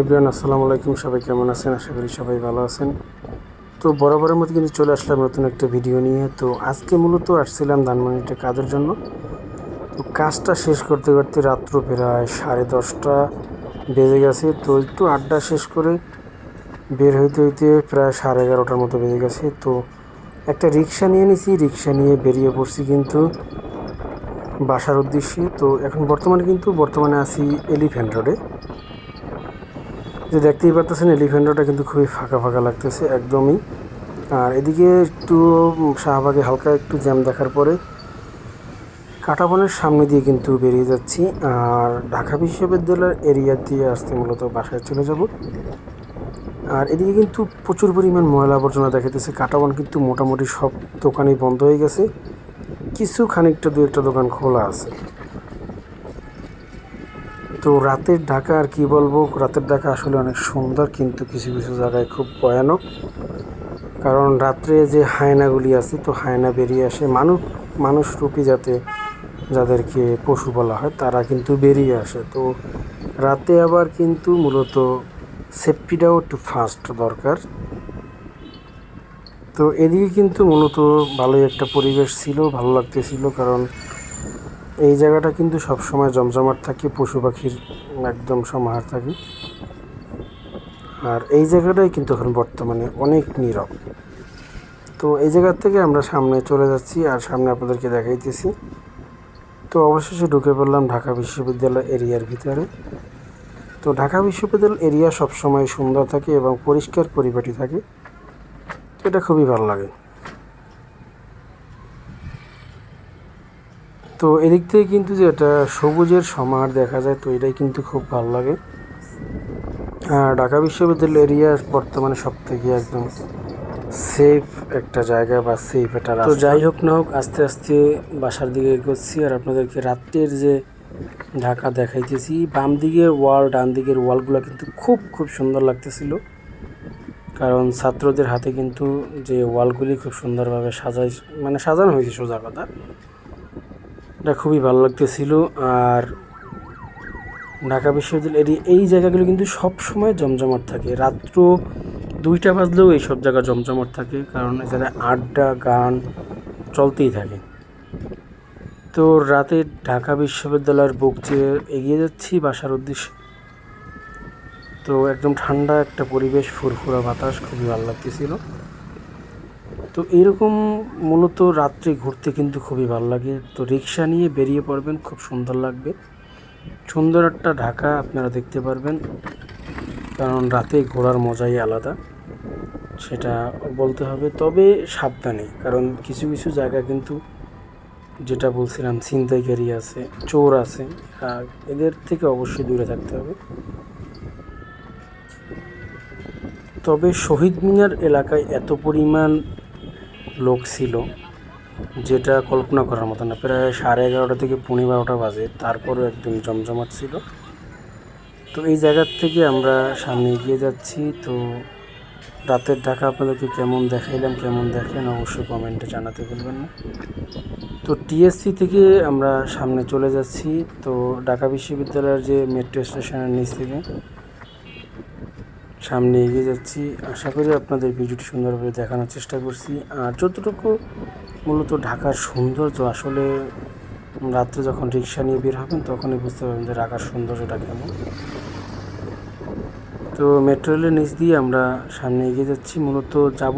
Everyone আসসালামু আলাইকুম সবাই কেমন আছেন? আশা করি সবাই ভালো আছেন। তো বরাবরের মতো কিন্তু চলে আসলাম নতুন একটা ভিডিও নিয়ে। তো আজকে মূলত আসছিলাম ধানমন্ডিতে কাজের জন্য। তো কাজটা শেষ করতে করতে রাত্র প্রায় সাড়ে দশটা বেজে গেছে। তো একটু আড্ডা শেষ করে বের হইতে হইতে প্রায় সাড়ে এগারোটার মতো বেজে গেছে। তো একটা রিক্সা নিয়ে নিছি। রিক্সা নিয়ে বেরিয়ে পড়ছি কিন্তু বাসার উদ্দেশ্যে। তো এখন বর্তমানে কিন্তু বর্তমানে আছি এলিফ্যান্ট রোডে যে দেখতেই পারতেছেন এলিফ্যান্ট রোডটা কিন্তু খুবই ফাঁকা ফাঁকা লাগতেছে, একদমই। আর এদিকে একটু শাহবাগে হালকা একটু জ্যাম দেখার পরে কাটাবনের সামনে দিয়ে কিন্তু বেরিয়ে যাচ্ছি। আর ঢাকা বিশ্ববিদ্যালয়ের এরিয়া দিয়ে আসতে মূলত বাসায় চলে যাব। আর এদিকে কিন্তু প্রচুর পরিমাণ ময়লা আবর্জনা দেখাতেছে কাটাবন কিন্তু মোটামুটি সব দোকানই বন্ধ হয়ে গেছে। কিছু খানিকটা দু একটা দোকান খোলা আছে। তো রাতের ঢাকা আর কি বলব? রাতের ঢাকা আসলে অনেক সুন্দর, কিন্তু কিছু কিছু জায়গায় খুব ভয়ানক। কারণ রাত্রে যে হায়নাগুলি আছে, তো হায়না বেরিয়ে আসে। মানুষ মানুষ রূপী যাতে যাদেরকে পশু বলা হয়, তারা কিন্তু বেরিয়ে আসে। তো রাতে আবার কিন্তু মূলত সেফটিটাও একটু ফাস্ট দরকার। তো এদিকে কিন্তু মূলত ভালোই একটা পরিবেশ ছিল, ভালো লাগতেছিল। কারণ এই জায়গাটা কিন্তু সবসময় জমজমাট থাকে, পশু পাখির একদম সমাহার থাকে। আর এই জায়গাটাই কিন্তু এখন বর্তমানে অনেক নীরব। তো এই জায়গার থেকে আমরা সামনে চলে যাচ্ছি আর সামনে আপনাদেরকে দেখাইতেছি। তো অবশেষে ঢুকে পড়লাম ঢাকা বিশ্ববিদ্যালয় এরিয়ার ভিতরে। তো ঢাকা বিশ্ববিদ্যালয় এরিয়া সবসময় সুন্দর থাকে এবং পরিষ্কার পরিপাটি থাকে। তো এটা খুবই ভালো লাগে। তো এদিক থেকে কিন্তু যে একটা সবুজের সমাহার দেখা যায় তো এটাই কিন্তু খুব ভালো লাগে। আর ঢাকা বিশ্ববিদ্যালয় এরিয়া বর্তমানে সব থেকে একদম সেফ একটা জায়গা বা সেফ একটা তো যাই হোক না হোক আস্তে আস্তে বাসার দিকে এগোচ্ছি আর আপনাদেরকে রাত্রের যে ঢাকা দেখাইতেছি বাম দিকের ওয়াল ডান দিকের ওয়ালগুলো কিন্তু খুব খুব সুন্দর লাগতেছিল। কারণ ছাত্রদের হাতে কিন্তু যে ওয়ালগুলি খুব সুন্দরভাবে সাজাই মানে সাজানো হয়েছে সোজা কথা। এটা খুবই ভালো লাগতেছিল। আর ঢাকা বিশ্ববিদ্যালয় এরি এই জায়গাগুলো কিন্তু সব সময় জমজমাট থাকে। রাত্র দুইটা বাজলেও এই সব জায়গা জমজমাট থাকে, কারণ এখানে আড্ডা, গান চলতেই থাকে। তো রাতে ঢাকা বিশ্ববিদ্যালয়ের বুক চেয়ে এগিয়ে যাচ্ছি বাসার উদ্দেশ্যে। তো একদম ঠান্ডা একটা পরিবেশ, ফুরফুরা বাতাস, খুবই ভালো লাগতেছিল। তো এরকম মূলত রাত্রে ঘুরতে কিন্তু খুবই ভালো লাগে। তো রিক্সা নিয়ে বেরিয়ে পড়বেন, খুব সুন্দর লাগবে। সুন্দর একটা ঢাকা আপনারা দেখতে পারবেন, কারণ রাতে ঘোরার মজাই আলাদা, সেটা বলতে হবে। তবে সাবধানে, কারণ কিছু কিছু জায়গা কিন্তু যেটা বলছিলাম, ছিনতাইকারী আছে, চোর আছে এদের থেকে অবশ্যই দূরে থাকতে হবে। তবে শহীদ মিনার এলাকায় এত পরিমাণ লোক ছিল, যেটা কল্পনা করার মতো না। প্রায় সাড়ে এগারোটা থেকে পনেরো বারোটা বাজে, তারপরও একদম জমজমাট ছিল। তো এই জায়গার থেকে আমরা সামনে এগিয়ে যাচ্ছি। তো রাতের ঢাকা আপনাদেরকে কেমন দেখাইলাম, কেমন দেখেন অবশ্যই কমেন্টে জানাতে ভুলবেন না। তো টিএসসি থেকে আমরা সামনে চলে যাচ্ছি। তো ঢাকা বিশ্ববিদ্যালয়ের যে মেট্রো স্টেশনের নিচ থেকে সামনে এগিয়ে যাচ্ছি। আশা করি আপনাদের ভিডিওটি সুন্দরভাবে দেখানোর চেষ্টা করছি। আর যতটুকু মূলত ঢাকার সৌন্দর্য, আসলে রাত্রে যখন রিক্সা নিয়ে বের হবেন, তখনই বুঝতে পারবেন যে ঢাকার সৌন্দর্যটা কেমন। তো মেট্রো রেলের নিচ দিয়ে আমরা সামনে এগিয়ে যাচ্ছি। মূলত যাব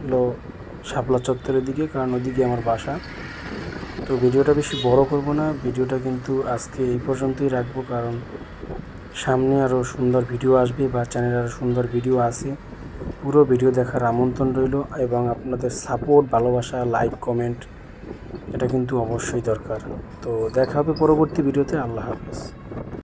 হলো শাপলা চত্বরের দিকে, কারণ ওদিকে আমার বাসা। তো ভিডিওটা বেশি বড় করব না। ভিডিওটা কিন্তু আজকে এই পর্যন্তই রাখব, কারণ সামনে আরও সুন্দর ভিডিও আসবে বা চ্যানেলে আরও সুন্দর ভিডিও আছে। পুরো ভিডিও দেখার আমন্ত্রণ রইল এবং আপনাদের সাপোর্ট ভালোবাসা লাইক কমেন্ট এটা কিন্তু অবশ্যই দরকার। তো দেখা হবে পরবর্তী ভিডিওতে আল্লাহ হাফেজ।